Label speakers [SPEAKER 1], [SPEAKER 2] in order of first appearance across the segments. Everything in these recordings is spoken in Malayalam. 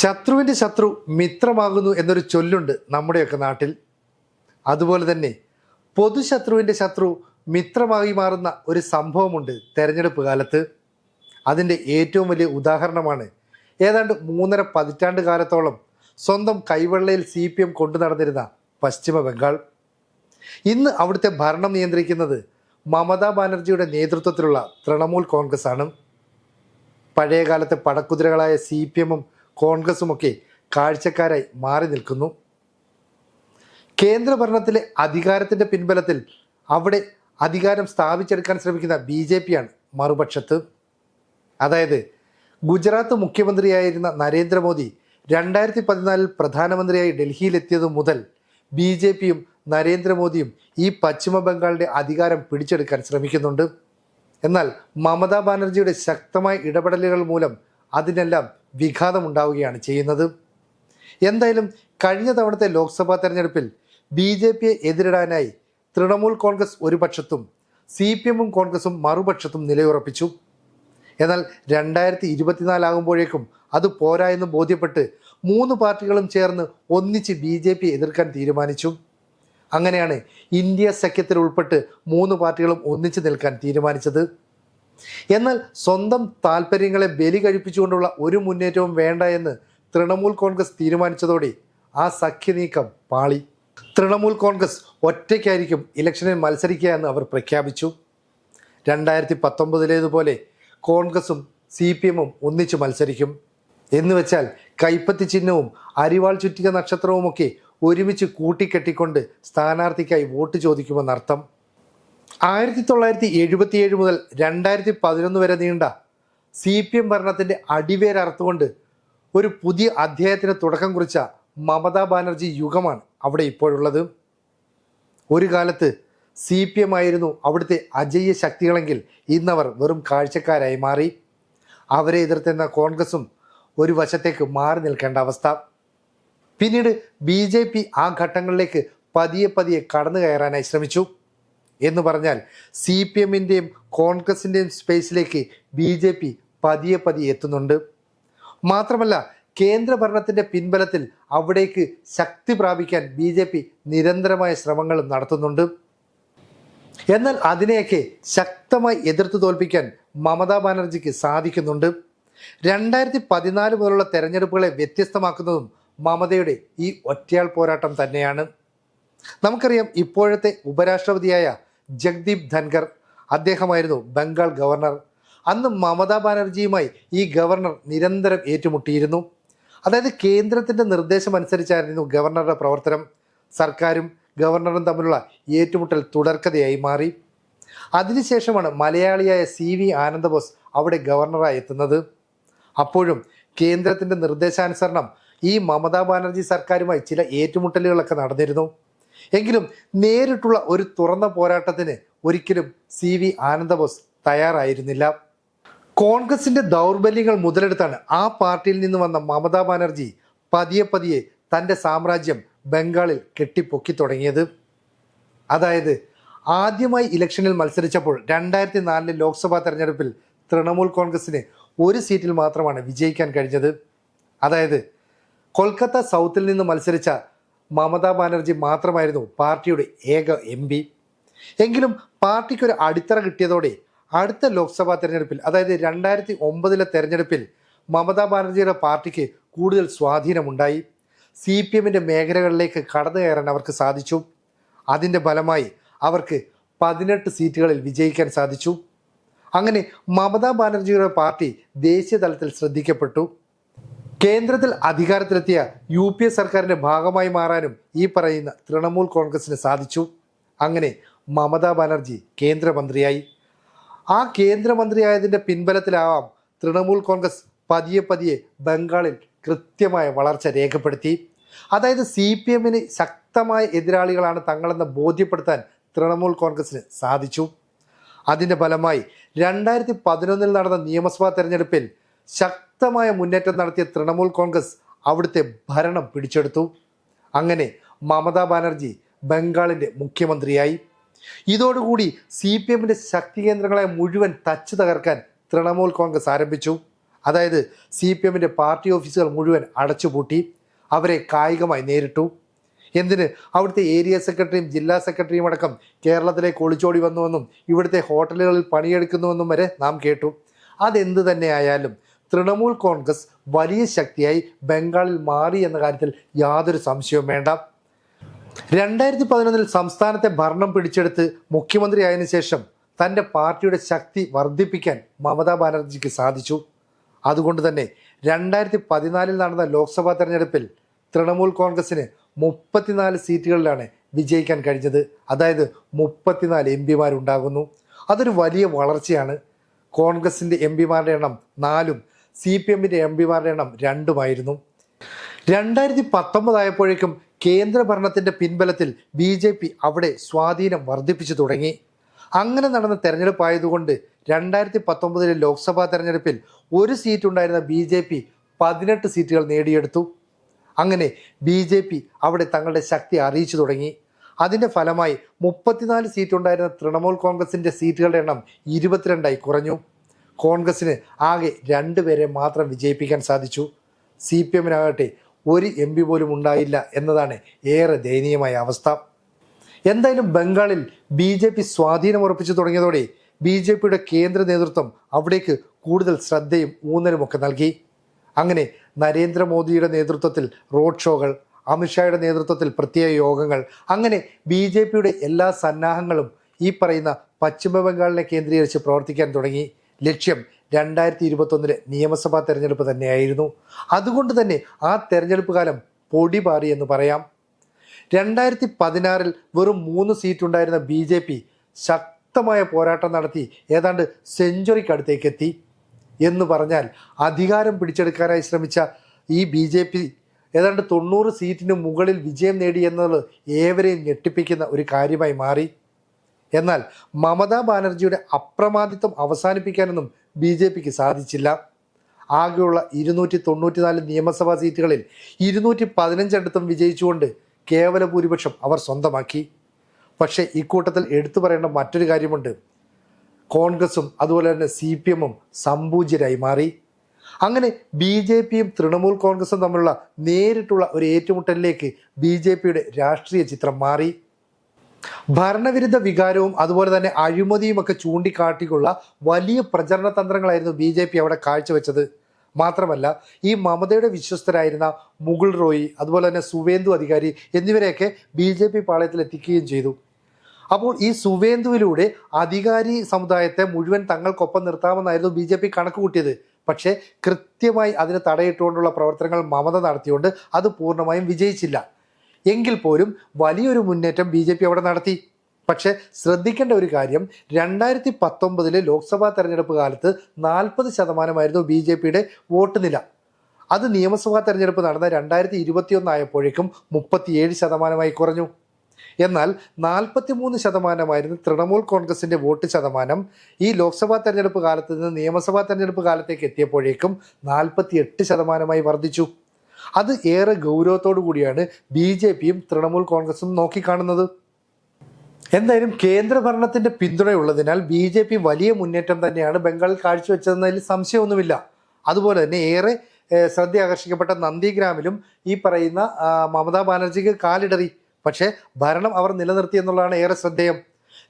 [SPEAKER 1] ശത്രുവിന്റെ ശത്രു മിത്രമാകുന്നു എന്നൊരു ചൊല്ലുണ്ട് നമ്മുടെയൊക്കെ നാട്ടിൽ. അതുപോലെ തന്നെ പൊതുശത്രുവിന്റെ ശത്രു മിത്രമായി മാറുന്ന ഒരു സംഭവമുണ്ട് തെരഞ്ഞെടുപ്പ് കാലത്ത്. അതിന്റെ ഏറ്റവും വലിയ ഉദാഹരണമാണ് ഏതാണ്ട് മൂന്നര പതിറ്റാണ്ട് കാലത്തോളം സ്വന്തം കൈവെള്ളയിൽ സി പി എം കൊണ്ടു നടന്നിരുന്ന പശ്ചിമ ബംഗാൾ. ഇന്ന് അവിടുത്തെ ഭരണം നിയന്ത്രിക്കുന്നത് മമതാ ബാനർജിയുടെ നേതൃത്വത്തിലുള്ള തൃണമൂൽ കോൺഗ്രസ് ആണ് പഴയകാലത്തെ പടക്കുതിരകളായ സി പി എമ്മും കോൺഗ്രസുമൊക്കെ കാഴ്ചക്കാരായി മാറി നിൽക്കുന്നു. കേന്ദ്ര ഭരണത്തിലെ അധികാരത്തിന്റെ പിൻബലത്തിൽ അവിടെ അധികാരം സ്ഥാപിച്ചെടുക്കാൻ ശ്രമിക്കുന്ന ബി ജെ പിയാണ് മറുപക്ഷത്ത്. അതായത് ഗുജറാത്ത് മുഖ്യമന്ത്രിയായിരുന്ന നരേന്ദ്രമോദി രണ്ടായിരത്തി പതിനാലിൽ പ്രധാനമന്ത്രിയായി ഡൽഹിയിലെത്തിയതു മുതൽ ബി ജെ പിയും നരേന്ദ്രമോദിയും ഈ പശ്ചിമ ബംഗാളിന്റെ അധികാരം പിടിച്ചെടുക്കാൻ ശ്രമിക്കുന്നുണ്ട്. എന്നാൽ മമതാ ബാനർജിയുടെ ശക്തമായ ഇടപെടലുകൾ മൂലം അതിനെല്ലാം വിഘാതമുണ്ടാവുകയാണ് ചെയ്യുന്നത്. എന്തായാലും കഴിഞ്ഞ തവണത്തെ ലോക്സഭാ തെരഞ്ഞെടുപ്പിൽ ബി ജെ പിയെ എതിരിടാനായി തൃണമൂൽ കോൺഗ്രസ് ഒരു പക്ഷത്തും സി പി എമ്മും കോൺഗ്രസും മറുപക്ഷത്തും നിലയുറപ്പിച്ചു. എന്നാൽ രണ്ടായിരത്തി ഇരുപത്തിനാലാകുമ്പോഴേക്കും അത് പോരാ എന്ന് ബോധ്യപ്പെട്ട് മൂന്ന് പാർട്ടികളും ചേർന്ന് ഒന്നിച്ച് ബി ജെ പി എതിർക്കാൻ തീരുമാനിച്ചു. അങ്ങനെയാണ് ഇന്ത്യ സഖ്യത്തിൽ ഉൾപ്പെട്ട് മൂന്ന് പാർട്ടികളും ഒന്നിച്ച് നിൽക്കാൻ തീരുമാനിച്ചത്. എന്നാൽ സ്വന്തം താല്പര്യങ്ങളെ ബലി കഴിപ്പിച്ചുകൊണ്ടുള്ള ഒരു മുന്നേറ്റവും വേണ്ട എന്ന് തൃണമൂൽ കോൺഗ്രസ് തീരുമാനിച്ചതോടെ ആ സഖ്യ നീക്കം പാളി. തൃണമൂൽ കോൺഗ്രസ് ഒറ്റയ്ക്കായിരിക്കും ഇലക്ഷനിൽ മത്സരിക്കുക എന്ന് അവർ പ്രഖ്യാപിച്ചു. രണ്ടായിരത്തി പത്തൊമ്പതിലേതുപോലെ കോൺഗ്രസും സി പി എമ്മും ഒന്നിച്ചു മത്സരിക്കും. എന്ന് വെച്ചാൽ കൈപ്പത്തി ചിഹ്നവും അരിവാൾ ചുറ്റിക നക്ഷത്രവുമൊക്കെ ഒരുമിച്ച് കൂട്ടിക്കെട്ടിക്കൊണ്ട് സ്ഥാനാർത്ഥിക്കായി വോട്ട് ചോദിക്കുമെന്നർത്ഥം. ആയിരത്തി തൊള്ളായിരത്തി എഴുപത്തിയേഴ് മുതൽ രണ്ടായിരത്തി പതിനൊന്ന് വരെ നീണ്ട സി പി എം ഭരണത്തിന്റെ അടിവേരർത്തുകൊണ്ട് ഒരു പുതിയ അധ്യായത്തിന് തുടക്കം കുറിച്ച മമതാ ബാനർജി യുഗമാണ് അവിടെ ഇപ്പോഴുള്ളത്. ഒരു കാലത്ത് സി പി എം ആയിരുന്നു അവിടുത്തെ അജയ്യ ശക്തികളെങ്കിൽ ഇന്നവർ വെറും കാഴ്ചക്കാരായി മാറി. അവരെ എതിർത്തുന്ന കോൺഗ്രസും ഒരു വശത്തേക്ക് മാറി നിൽക്കേണ്ട അവസ്ഥ. പിന്നീട് ബി ജെ പി ആ ഘട്ടങ്ങളിലേക്ക് പതിയെ പതിയെ കടന്നു കയറാനായി ശ്രമിച്ചു. എന്ന് പറഞ്ഞാൽ സി പി എമ്മിന്റെയും കോൺഗ്രസിന്റെയും സ്പേസിലേക്ക് ബി ജെ പി പതിയെ പതിയെ എത്തുന്നുണ്ട്. മാത്രമല്ല കേന്ദ്ര ഭരണത്തിന്റെ പിൻബലത്തിൽ അവിടേക്ക് ശക്തി പ്രാപിക്കാൻ ബി ജെ പി നിരന്തരമായ ശ്രമങ്ങൾ നടത്തുന്നുണ്ട്. എന്നാൽ അതിനെയൊക്കെ ശക്തമായി എതിർത്ത് തോൽപ്പിക്കാൻ മമതാ ബാനർജിക്ക് സാധിക്കുന്നുണ്ട്. രണ്ടായിരത്തി പതിനാല് മുതലുള്ള തെരഞ്ഞെടുപ്പുകളെ വ്യത്യസ്തമാക്കുന്നതും മമതയുടെ ഈ ഒറ്റയാൾ പോരാട്ടം തന്നെയാണ്. നമുക്കറിയാം ഇപ്പോഴത്തെ ഉപരാഷ്ട്രപതിയായ ജഗ്ദീപ് ധൻഖർ. അദ്ദേഹമായിരുന്നു ബംഗാൾ ഗവർണർ. അന്ന് മമതാ ബാനർജിയുമായി ഈ ഗവർണർ നിരന്തരം ഏറ്റുമുട്ടിയിരുന്നു. അതായത് കേന്ദ്രത്തിന്റെ നിർദ്ദേശം അനുസരിച്ചായിരുന്നു ഗവർണറുടെ പ്രവർത്തനം. സർക്കാരും ഗവർണറും തമ്മിലുള്ള ഏറ്റുമുട്ടൽ തുടർക്കഥയായി മാറി. അതിനുശേഷമാണ് മലയാളിയായ സി വി ആനന്ദബോസ് അവിടെ ഗവർണറായി എത്തുന്നത്. അപ്പോഴും കേന്ദ്രത്തിന്റെ നിർദ്ദേശാനുസരണം ഈ മമതാ ബാനർജി സർക്കാരുമായി ചില ഏറ്റുമുട്ടലുകളൊക്കെ നടന്നിരുന്നു. എങ്കിലും നേരിട്ടുള്ള ഒരു തുറന്ന പോരാട്ടത്തിന് ഒരിക്കലും സി വി ആനന്ദബോസ് തയ്യാറായിരുന്നില്ല. കോൺഗ്രസിന്റെ ദൗർബല്യങ്ങൾ മുതലെടുത്താണ് ആ പാർട്ടിയിൽ നിന്ന് വന്ന മമതാ ബാനർജി പതിയെ പതിയെ തന്റെ സാമ്രാജ്യം ബംഗാളിൽ കെട്ടിപ്പൊക്കി തുടങ്ങിയത്. അതായത് ആദ്യമായി ഇലക്ഷനിൽ മത്സരിച്ചപ്പോൾ രണ്ടായിരത്തി നാലിലെ ലോക്സഭാ തെരഞ്ഞെടുപ്പിൽ തൃണമൂൽ കോൺഗ്രസിന് ഒരു സീറ്റിൽ മാത്രമാണ് വിജയിക്കാൻ കഴിഞ്ഞത്. അതായത് കൊൽക്കത്ത സൗത്തിൽ നിന്ന് മത്സരിച്ച മമതാ ബാനർജി മാത്രമായിരുന്നു പാർട്ടിയുടെ ഏക എം പി. എങ്കിലും പാർട്ടിക്കൊരു അടിത്തറ കിട്ടിയതോടെ അടുത്ത ലോക്സഭാ തെരഞ്ഞെടുപ്പിൽ അതായത് രണ്ടായിരത്തി ഒമ്പതിലെ തെരഞ്ഞെടുപ്പിൽ മമതാ ബാനർജിയുടെ പാർട്ടിക്ക് കൂടുതൽ സ്വാധീനമുണ്ടായി. സി പി എമ്മിന്റെ മേഖലകളിലേക്ക് കടന്നു കയറാൻ അവർക്ക് സാധിച്ചു. അതിന്റെ ഫലമായി അവർക്ക് പതിനെട്ട് സീറ്റുകളിൽ വിജയിക്കാൻ സാധിച്ചു. അങ്ങനെ മമതാ ബാനർജിയുടെ പാർട്ടി ദേശീയ തലത്തിൽ ശ്രദ്ധിക്കപ്പെട്ടു. കേന്ദ്രത്തിൽ അധികാരത്തിലെത്തിയ യു പി എ സർക്കാരിന്റെ ഭാഗമായി മാറാനും ഈ പറയുന്ന തൃണമൂൽ കോൺഗ്രസിന് സാധിച്ചു. അങ്ങനെ മമതാ ബാനർജി കേന്ദ്രമന്ത്രിയായി. ആ കേന്ദ്രമന്ത്രിയായതിന്റെ പിൻബലത്തിലാവാം തൃണമൂൽ കോൺഗ്രസ് പതിയെ പതിയെ ബംഗാളിൽ കൃത്യമായ വളർച്ച രേഖപ്പെടുത്തി. അതായത് സി പി എമ്മിന് ശക്തമായ എതിരാളികളാണ് തങ്ങളെന്ന് ബോധ്യപ്പെടുത്താൻ തൃണമൂൽ കോൺഗ്രസിന് സാധിച്ചു. അതിന്റെ ഫലമായി രണ്ടായിരത്തി പതിനൊന്നിൽ നടന്ന നിയമസഭാ തെരഞ്ഞെടുപ്പിൽ ശക്തമായ മുന്നേറ്റം നടത്തിയ തൃണമൂൽ കോൺഗ്രസ് അവിടുത്തെ ഭരണം പിടിച്ചെടുത്തു. അങ്ങനെ മമതാ ബാനർജി ബംഗാളിന്റെ മുഖ്യമന്ത്രിയായി. ഇതോടുകൂടി സി പി എമ്മിന്റെ ശക്തി കേന്ദ്രങ്ങളെ മുഴുവൻ തച്ചു തകർക്കാൻ തൃണമൂൽ കോൺഗ്രസ് ആരംഭിച്ചു. അതായത് സി പി എമ്മിന്റെ പാർട്ടി ഓഫീസുകൾ മുഴുവൻ അടച്ചുപൂട്ടി അവരെ കായികമായി നേരിട്ടു. എന്തിന്? അവിടുത്തെ ഏരിയ സെക്രട്ടറിയും ജില്ലാ സെക്രട്ടറിയും അടക്കം കേരളത്തിലേക്ക് ഒളിച്ചോടി വന്നുവെന്നും ഇവിടുത്തെ ഹോട്ടലുകളിൽ പണിയെടുക്കുന്നുവെന്നും വരെ നാം കേട്ടു. അതെന്ത് തന്നെയായാലും തൃണമൂൽ കോൺഗ്രസ് വലിയ ശക്തിയായി ബംഗാളിൽ മാറി എന്ന കാര്യത്തിൽ യാതൊരു സംശയവും വേണ്ട. രണ്ടായിരത്തി പതിനൊന്നിൽ സംസ്ഥാനത്തെ ഭരണം പിടിച്ചെടുത്ത് മുഖ്യമന്ത്രിയായതിനു ശേഷം തന്റെ പാർട്ടിയുടെ ശക്തി വർദ്ധിപ്പിക്കാൻ മമതാ ബാനർജിക്ക് സാധിച്ചു. അതുകൊണ്ട് തന്നെ രണ്ടായിരത്തി പതിനാലിൽ നടന്ന ലോക്സഭാ തെരഞ്ഞെടുപ്പിൽ തൃണമൂൽ കോൺഗ്രസിന് മുപ്പത്തിനാല് സീറ്റുകളിലാണ് വിജയിക്കാൻ കഴിഞ്ഞത്. അതായത് മുപ്പത്തിനാല് എം പിമാരുണ്ടാകുന്നു. അതൊരു വലിയ വളർച്ചയാണ്. കോൺഗ്രസിന്റെ എം പിമാരുടെ എണ്ണം നാലും സി പി എമ്മിന്റെ എം പിമാരുടെ എണ്ണം രണ്ടുമായിരുന്നു. രണ്ടായിരത്തി പത്തൊമ്പതായപ്പോഴേക്കും കേന്ദ്ര ഭരണത്തിന്റെ പിൻബലത്തിൽ ബി ജെ പി അവിടെ സ്വാധീനം വർദ്ധിപ്പിച്ചു തുടങ്ങി. അങ്ങനെ നടന്ന തെരഞ്ഞെടുപ്പ് ആയതുകൊണ്ട് രണ്ടായിരത്തി പത്തൊമ്പതിലെ ലോക്സഭാ തെരഞ്ഞെടുപ്പിൽ ഒരു സീറ്റ് ഉണ്ടായിരുന്ന ബി ജെ പി പതിനെട്ട് സീറ്റുകൾ നേടിയെടുത്തു. അങ്ങനെ ബി ജെ പി അവിടെ തങ്ങളുടെ ശക്തി അറിയിച്ചു തുടങ്ങി. അതിന്റെ ഫലമായി മുപ്പത്തിനാല് സീറ്റുണ്ടായിരുന്ന തൃണമൂൽ കോൺഗ്രസിന്റെ സീറ്റുകളുടെ എണ്ണം ഇരുപത്തിരണ്ടായി കുറഞ്ഞു. കോൺഗ്രസിന് ആകെ രണ്ടുപേരെ മാത്രം വിജയിപ്പിക്കാൻ സാധിച്ചു. സി പി എമ്മിനാകട്ടെ ഒരു എം പി പോലും ഉണ്ടായില്ല എന്നതാണ് ഏറെ ദയനീയമായ അവസ്ഥ. എന്തായാലും ബംഗാളിൽ ബി ജെ പി സ്വാധീനം ഉറപ്പിച്ചു തുടങ്ങിയതോടെ ബി ജെ പിയുടെ കേന്ദ്ര നേതൃത്വം അവിടേക്ക് കൂടുതൽ ശ്രദ്ധയും ഊന്നലുമൊക്കെ നൽകി. അങ്ങനെ നരേന്ദ്രമോദിയുടെ നേതൃത്വത്തിൽ റോഡ് ഷോകൾ അമിത്ഷായുടെ നേതൃത്വത്തിൽ പ്രത്യേക യോഗങ്ങൾ അങ്ങനെ ബി ജെ പിയുടെ എല്ലാ സന്നാഹങ്ങളും ഈ പറയുന്ന പശ്ചിമ ബംഗാളിനെ കേന്ദ്രീകരിച്ച് പ്രവർത്തിക്കാൻ തുടങ്ങി. ലക്ഷ്യം രണ്ടായിരത്തി ഇരുപത്തൊന്നിലെ നിയമസഭാ തെരഞ്ഞെടുപ്പ് തന്നെയായിരുന്നു. അതുകൊണ്ട് തന്നെ ആ തെരഞ്ഞെടുപ്പ് കാലം പൊടി പാറി എന്ന് പറയാം. രണ്ടായിരത്തി പതിനാറിൽ വെറും മൂന്ന് സീറ്റുണ്ടായിരുന്ന ബി ജെ പി ശക്തമായ പോരാട്ടം നടത്തി ഏതാണ്ട് സെഞ്ചുറിക്കടുത്തേക്ക് എത്തി എന്ന് പറഞ്ഞാൽ അധികാരം പിടിച്ചെടുക്കാനായി ശ്രമിച്ച ഈ ബി ജെ പി ഏതാണ്ട് തൊണ്ണൂറ് സീറ്റിന് മുകളിൽ വിജയം നേടി എന്നുള്ളത് ഏവരെയും ഞെട്ടിപ്പിക്കുന്ന ഒരു കാര്യമായി മാറി. എന്നാൽ മമതാ ബാനർജിയുടെ അപ്രമാദിത്വം അവസാനിപ്പിക്കാനൊന്നും ബി ജെ പിക്ക് സാധിച്ചില്ല. ആകെയുള്ള ഇരുന്നൂറ്റി തൊണ്ണൂറ്റിനാല് നിയമസഭാ സീറ്റുകളിൽ ഇരുന്നൂറ്റി പതിനഞ്ചെണ്ണത്തും വിജയിച്ചുകൊണ്ട് കേവല ഭൂരിപക്ഷം അവർ സ്വന്തമാക്കി. പക്ഷേ ഇക്കൂട്ടത്തിൽ എടുത്തു പറയേണ്ട മറ്റൊരു കാര്യമുണ്ട്. കോൺഗ്രസും അതുപോലെ തന്നെ സി പി എമ്മും സമ്പൂജ്യരായി മാറി. അങ്ങനെ ബി ജെ പിയും തൃണമൂൽ കോൺഗ്രസും തമ്മിലുള്ള നേരിട്ടുള്ള ഒരു ഏറ്റുമുട്ടലിലേക്ക് ബി ജെ പിയുടെ രാഷ്ട്രീയ ചിത്രം മാറി. ഭരണവിരുദ്ധ വികാരവും അതുപോലെ തന്നെ അഴിമതിയും ഒക്കെ ചൂണ്ടിക്കാട്ടിക്കുള്ള വലിയ പ്രചരണ തന്ത്രങ്ങളായിരുന്നു ബി ജെ പി അവിടെ കാഴ്ചവെച്ചത്. മാത്രമല്ല ഈ മമതയുടെ വിശ്വസ്തരായിരുന്ന മുകുൾ റോയി അതുപോലെ തന്നെ സുവേന്ദു അധികാരി എന്നിവരെയൊക്കെ ബി ജെ പി പാളയത്തിൽ എത്തിക്കുകയും ചെയ്തു. അപ്പോൾ ഈ സുവേന്ദുവിലൂടെ അധികാരി സമുദായത്തെ മുഴുവൻ തങ്ങൾക്കൊപ്പം നിർത്താമെന്നായിരുന്നു ബി ജെ പി കണക്ക് കൂട്ടിയത് പക്ഷേ കൃത്യമായി അതിന് തടയിട്ടുകൊണ്ടുള്ള പ്രവർത്തനങ്ങൾ മമത നടത്തിയുകൊണ്ട് അത് പൂർണമായും വിജയിച്ചില്ല. എങ്കിൽ പോലും വലിയൊരു മുന്നേറ്റം ബി ജെ പി അവിടെ നടത്തി. പക്ഷേ ശ്രദ്ധിക്കേണ്ട ഒരു കാര്യം രണ്ടായിരത്തി പത്തൊമ്പതിലെ ലോക്സഭാ തെരഞ്ഞെടുപ്പ് കാലത്ത് നാൽപ്പത് ശതമാനമായിരുന്നു ബി ജെ പിയുടെ വോട്ട് നില. അത് നിയമസഭാ തെരഞ്ഞെടുപ്പ് നടന്ന രണ്ടായിരത്തി ഇരുപത്തിയൊന്ന് ആയപ്പോഴേക്കും മുപ്പത്തിയേഴ് ശതമാനമായി കുറഞ്ഞു. എന്നാൽ നാൽപ്പത്തി മൂന്ന് ശതമാനമായിരുന്നു തൃണമൂൽ കോൺഗ്രസിന്റെ വോട്ട് ശതമാനം. ഈ ലോക്സഭാ തെരഞ്ഞെടുപ്പ് കാലത്ത് നിന്ന് നിയമസഭാ തെരഞ്ഞെടുപ്പ് കാലത്തേക്ക് എത്തിയപ്പോഴേക്കും നാൽപ്പത്തി എട്ട് ശതമാനമായി വർദ്ധിച്ചു. അത് ഏറെ ഗൗരവത്തോടു കൂടിയാണ് ബി ജെ പിയും തൃണമൂൽ കോൺഗ്രസും നോക്കിക്കാണുന്നത്. എന്തായാലും കേന്ദ്ര ഭരണത്തിന്റെ പിന്തുണയുള്ളതിനാൽ ബി ജെ പി വലിയ മുന്നേറ്റം തന്നെയാണ് ബംഗാളിൽ കാഴ്ചവെച്ചതെന്നതിൽ സംശയമൊന്നുമില്ല. അതുപോലെ തന്നെ ഏറെ ശ്രദ്ധ ആകർഷിക്കപ്പെട്ട നന്ദിഗ്രാമിലും ഈ പറയുന്ന മമതാ ബാനർജിക്ക് കാലിടറി. പക്ഷേ ഭരണം അവർ നിലനിർത്തി എന്നുള്ളതാണ് ഏറെ ശ്രദ്ധേയം.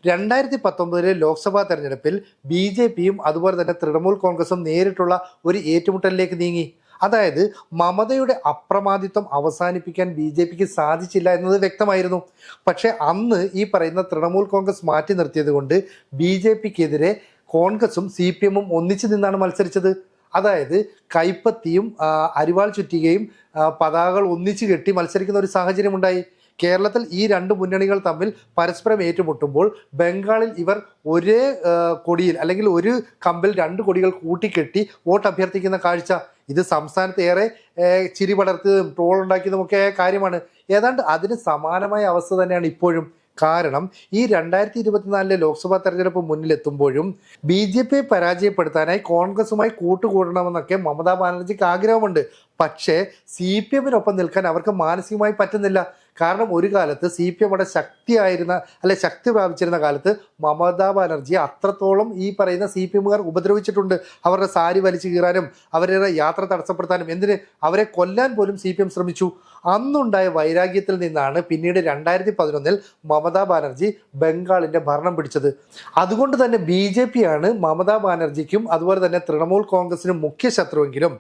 [SPEAKER 1] രണ്ടായിരത്തി പത്തൊമ്പതിലെ ലോക്സഭാ തെരഞ്ഞെടുപ്പിൽ ബി ജെ പിയും അതുപോലെ തന്നെ തൃണമൂൽ കോൺഗ്രസും നേരിട്ടുള്ള ഒരു ഏറ്റുമുട്ടലിലേക്ക് നീങ്ങി. അതായത് മമതയുടെ അപ്രമാദിത്വം അവസാനിപ്പിക്കാൻ ബി ജെ പിക്ക് സാധിച്ചില്ല എന്നത് വ്യക്തമായിരുന്നു. പക്ഷേ അന്ന് ഈ പറയുന്ന തൃണമൂൽ കോൺഗ്രസ് മാറ്റി നിർത്തിയത് കൊണ്ട് ബി ജെ പിക്കെതിരെ കോൺഗ്രസും സി പി എമ്മും ഒന്നിച്ചു നിന്നാണ് മത്സരിച്ചത്. അതായത് കൈപ്പത്തിയും അരിവാൾ ചുറ്റികയും പതാകകൾ ഒന്നിച്ചു കെട്ടി മത്സരിക്കുന്ന ഒരു സാഹചര്യം ഉണ്ടായി കേരളത്തിൽ ഈ രണ്ട് മുന്നണികൾ തമ്മിൽ പരസ്പരം ഏറ്റുമുട്ടുമ്പോൾ ബംഗാളിൽ ഇവർ ഒരേ കൊടിയിൽ അല്ലെങ്കിൽ ഒരു കമ്പിൽ രണ്ട് കൊടികൾ കൂട്ടിക്കെട്ടി വോട്ട് അഭ്യർത്ഥിക്കുന്ന കാഴ്ച. ഇത് സംസ്ഥാനത്ത് ഏറെ ചിരി പടർത്തിയതും ട്രോൾ ഉണ്ടാക്കിയതുമൊക്കെ കാര്യമാണ്. ഏതാണ്ട് അതിന് സമാനമായ അവസ്ഥ തന്നെയാണ് ഇപ്പോഴും. കാരണം ഈ രണ്ടായിരത്തി ഇരുപത്തിനാലിലെ ലോക്സഭാ തെരഞ്ഞെടുപ്പ് മുന്നിലെത്തുമ്പോഴും ബി ജെ പിയെ പരാജയപ്പെടുത്താനായി കോൺഗ്രസുമായി കൂട്ടുകൂടണമെന്നൊക്കെ മമതാ ബാനർജിക്ക് ആഗ്രഹമുണ്ട്. പക്ഷേ സി പി എമ്മിനൊപ്പം നിൽക്കാൻ അവർക്ക് മാനസികമായി പറ്റുന്നില്ല. കാരണം ഒരു കാലത്ത് സി പി എമ്മുടെ ശക്തിയായിരുന്ന അല്ലെ ശക്തി പ്രാപിച്ചിരുന്ന കാലത്ത് മമതാ ബാനർജിയെ അത്രത്തോളം ഈ പറയുന്ന സി പി എമ്മുകാർ ഉപദ്രവിച്ചിട്ടുണ്ട്. അവരുടെ സാരി വലിച്ചു കീറാനും അവരുടെ യാത്ര തടസ്സപ്പെടുത്താനും എന്തിന്? അവരെ കൊല്ലാൻ പോലും സി പി എം ശ്രമിച്ചു. അന്നുണ്ടായ വൈരാഗ്യത്തിൽ നിന്നാണ് പിന്നീട് രണ്ടായിരത്തി പതിനൊന്നിൽ മമതാ ബാനർജി ബംഗാളിന്റെ ഭരണം പിടിച്ചത്. അതുകൊണ്ട് തന്നെ ബി ജെ പി ആണ് മമതാ ബാനർജിക്കും അതുപോലെ തന്നെ തൃണമൂൽ കോൺഗ്രസിനും മുഖ്യ ശത്രുവെങ്കിലും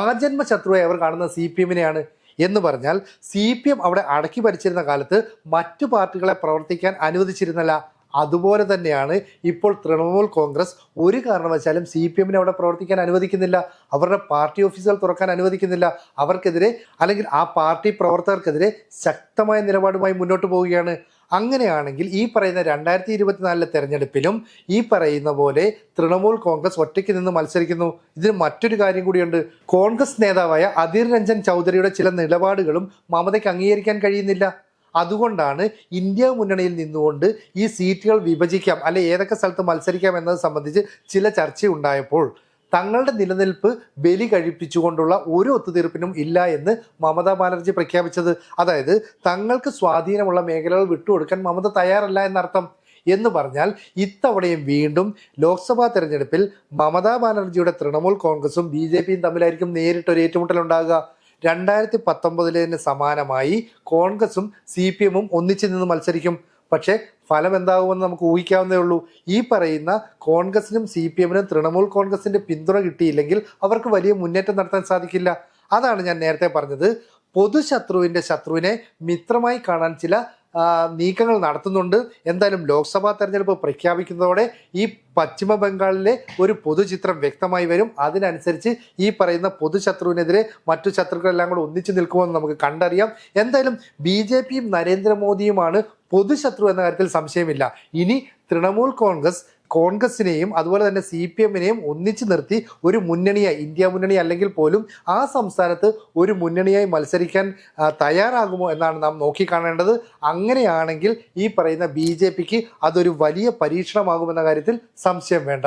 [SPEAKER 1] ആജന്മ ശത്രുവായി അവർ കാണുന്ന സി പി എമ്മിനെയാണ് എന്ന് പറഞ്ഞാൽ സി പി എം അവിടെ അടക്കി ഭരിച്ചിരുന്ന കാലത്ത് മറ്റു പാർട്ടികളെ പ്രവർത്തിക്കാൻ അനുവദിച്ചിരുന്നില്ല. അതുപോലെ തന്നെയാണ് ഇപ്പോൾ തൃണമൂൽ കോൺഗ്രസ് ഒരു കാരണവശാലും സി പി എമ്മിനെ അവിടെ പ്രവർത്തിക്കാൻ അനുവദിക്കുന്നില്ല. അവരുടെ പാർട്ടി ഓഫീസുകൾ തുറക്കാൻ അനുവദിക്കുന്നില്ല. അവർക്കെതിരെ അല്ലെങ്കിൽ ആ പാർട്ടി പ്രവർത്തകർക്കെതിരെ ശക്തമായ നിലപാടുമായി മുന്നോട്ട് പോവുകയാണ്. അങ്ങനെയാണെങ്കിൽ ഈ പറയുന്ന രണ്ടായിരത്തി ഇരുപത്തിനാലിലെ തെരഞ്ഞെടുപ്പിലും ഈ പറയുന്ന പോലെ തൃണമൂൽ കോൺഗ്രസ് ഒറ്റയ്ക്ക് നിന്ന് മത്സരിക്കുന്നു. ഇതിന് മറ്റൊരു കാര്യം കൂടിയുണ്ട്. കോൺഗ്രസ് നേതാവായ അധീർ രഞ്ജൻ ചൗധരിയുടെ ചില നിലപാടുകളും മമതയ്ക്ക് അംഗീകരിക്കാൻ കഴിയുന്നില്ല. അതുകൊണ്ടാണ് ഇന്ത്യ മുന്നണിയിൽ നിന്നുകൊണ്ട് ഈ സീറ്റുകൾ വിഭജിക്കാം. അല്ലെ ഏതൊക്കെ സ്ഥലത്ത് മത്സരിക്കാം എന്നത് സംബന്ധിച്ച് ചില ചർച്ചയുണ്ടായപ്പോൾ തങ്ങളുടെ നിലനിൽപ്പ് ബലി കഴിപ്പിച്ചുകൊണ്ടുള്ള ഒരു ഒത്തുതീർപ്പിനും ഇല്ല എന്ന് മമതാ ബാനർജി പ്രഖ്യാപിച്ചത്. അതായത് തങ്ങൾക്ക് സ്വാധീനമുള്ള മേഖലകൾ വിട്ടുകൊടുക്കാൻ മമത തയ്യാറല്ല എന്നർത്ഥം. എന്ന് പറഞ്ഞാൽ ഇത്തവണയും വീണ്ടും ലോക്സഭാ തെരഞ്ഞെടുപ്പിൽ മമതാ ബാനർജിയുടെ തൃണമൂൽ കോൺഗ്രസും ബി ജെ പിയും തമ്മിലായിരിക്കും നേരിട്ടൊരു ഏറ്റുമുട്ടൽ ഉണ്ടാകുക രണ്ടായിരത്തി പത്തൊമ്പതിലേതിന് സമാനമായി കോൺഗ്രസും സി പി എമ്മും ഒന്നിച്ചു നിന്ന് മത്സരിക്കും. പക്ഷേ ഫലം എന്താകുമെന്ന് നമുക്ക് ഊഹിക്കാവുന്നേ ഉള്ളൂ. ഈ പറയുന്ന കോൺഗ്രസിനും സി പി എമ്മിനും തൃണമൂൽ കോൺഗ്രസിന്റെ പിന്തുണ കിട്ടിയില്ലെങ്കിൽ അവർക്ക് വലിയ മുന്നേറ്റം നടത്താൻ സാധിക്കില്ല. അതാണ് ഞാൻ നേരത്തെ പറഞ്ഞത്. പൊതുശത്രുവിന്റെ ശത്രുവിനെ മിത്രമായി കാണാൻ ചില നീക്കങ്ങൾ നടത്തുന്നുണ്ട്. എന്തായാലും ലോക്സഭാ തെരഞ്ഞെടുപ്പ് പ്രഖ്യാപിക്കുന്നതോടെ ഈ പശ്ചിമ ബംഗാളിലെ ഒരു പൊതുചിത്രം വ്യക്തമായി വരും. അതിനനുസരിച്ച് ഈ പറയുന്ന പൊതുശത്രുവിനെതിരെ മറ്റു ശത്രുക്കളെല്ലാം കൂടെ ഒന്നിച്ചു നിൽക്കുമെന്ന് നമുക്ക് കണ്ടറിയാം. എന്തായാലും ബി ജെ പിയും നരേന്ദ്രമോദിയുമാണ് പൊതുശത്രു എന്ന കാര്യത്തിൽ സംശയമില്ല. ഇനി തൃണമൂൽ കോൺഗ്രസ് കോൺഗ്രസിനെയും അതുപോലെ തന്നെ സി പി എമ്മിനെയും ഒന്നിച്ചു നിർത്തി ഒരു മുന്നണിയായി ഇന്ത്യ മുന്നണി അല്ലെങ്കിൽ പോലും ആ സംസ്ഥാനത്ത് ഒരു മുന്നണിയായി മത്സരിക്കാൻ തയ്യാറാകുമോ എന്നാണ് നാം നോക്കിക്കാണേണ്ടത്. അങ്ങനെയാണെങ്കിൽ ഈ പറയുന്ന ബി ജെ പിക്ക് അതൊരു വലിയ പരീക്ഷണമാകുമെന്ന കാര്യത്തിൽ സംശയം വേണ്ട.